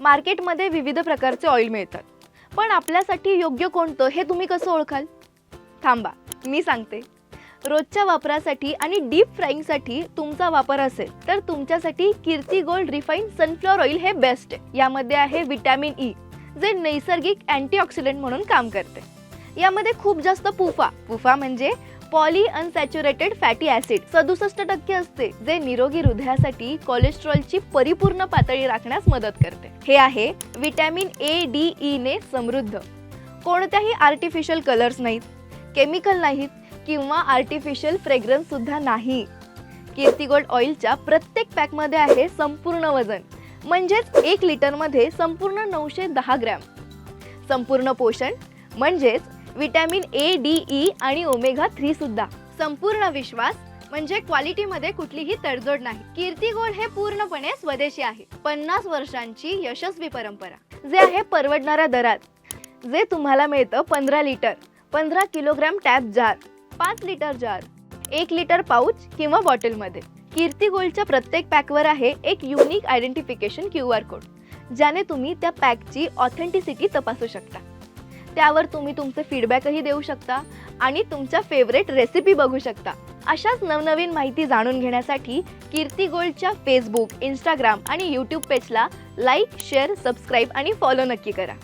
मार्केटमध्ये विविध प्रकारचे ऑइल मिळतात. पण आपल्यासाठी योग्य कोणतं हे तुम्ही कसं ओळखाल? थांबा मी सांगते. रोजच्या वापरासाठी आणि डीप फ्राईंगसाठी तुमचा वापर असेल तर तुमच्यासाठी Kirti gold refine sunflower oil हे बेस्ट आहे. यामध्ये आहे विटॅमिन ई जे नैसर्गिक अँटीऑक्सिडंट म्हणून काम करते. यामध्ये खूप जास्त पुफा पुफा म्हणजे पॉली अनसॅच्युरेटेड फॅटी ॲसिड सदुसष्ट टक्के असते जे निरोगी हृदयासाठी कोलेस्ट्रॉलची परिपूर्ण पातळी राखण्यास मदत करते. हे आहे विटॅमिन ए डी ई ने समृद्ध. कोणत्याही आर्टिफिशियल कलर्स नाहीत केमिकल नाहीत किंवा आर्टिफिशियल फ्रेग्रन्स सुद्धा नाही. कीर्ती गोल्ड ऑइलच्या प्रत्येक पॅकमध्ये आहे संपूर्ण वजन. म्हणजेच एक लिटरमध्ये संपूर्ण नऊशे दहा ग्रॅम. संपूर्ण पोषण म्हणजेच विटॅमिन ए डी ई आणि ओमेगा थ्री सुद्धा. संपूर्ण विश्वास म्हणजे क्वालिटीमध्ये कुठलीही तडजोड नाही. कीर्ती गोल्ड हे पूर्णपणे स्वदेशी आहे. पन्नास वर्षांची यशस्वी परंपरा. जे आहे परवडणाऱ्या दरात. जे तुम्हाला मिळतं पंधरा लिटर. पंधरा किलोग्रॅम टॅप जार. पाच लिटर जार. एक लिटर पाऊच किंवा बॉटलमध्ये. कीर्ती गोल्डच्या प्रत्येक पॅकवर आहे एक unique identification Q R code. ज्याने तुम्ही त्या पॅकची ऑथेंटिसिटी तपासू शकता. त्यावर तुम्ही तुमचे फीडबॅकही देऊ शकता आणि तुमच्या फेवरेट रेसिपी बघू शकता. अशाच नवनवीन माहिती जाणून घेण्यासाठी कीर्ती गोल्डच्या फेसबुक इंस्टाग्राम आणि यूट्यूब पेजला लाईक शेअर सबस्क्राईब आणि फॉलो नक्की करा.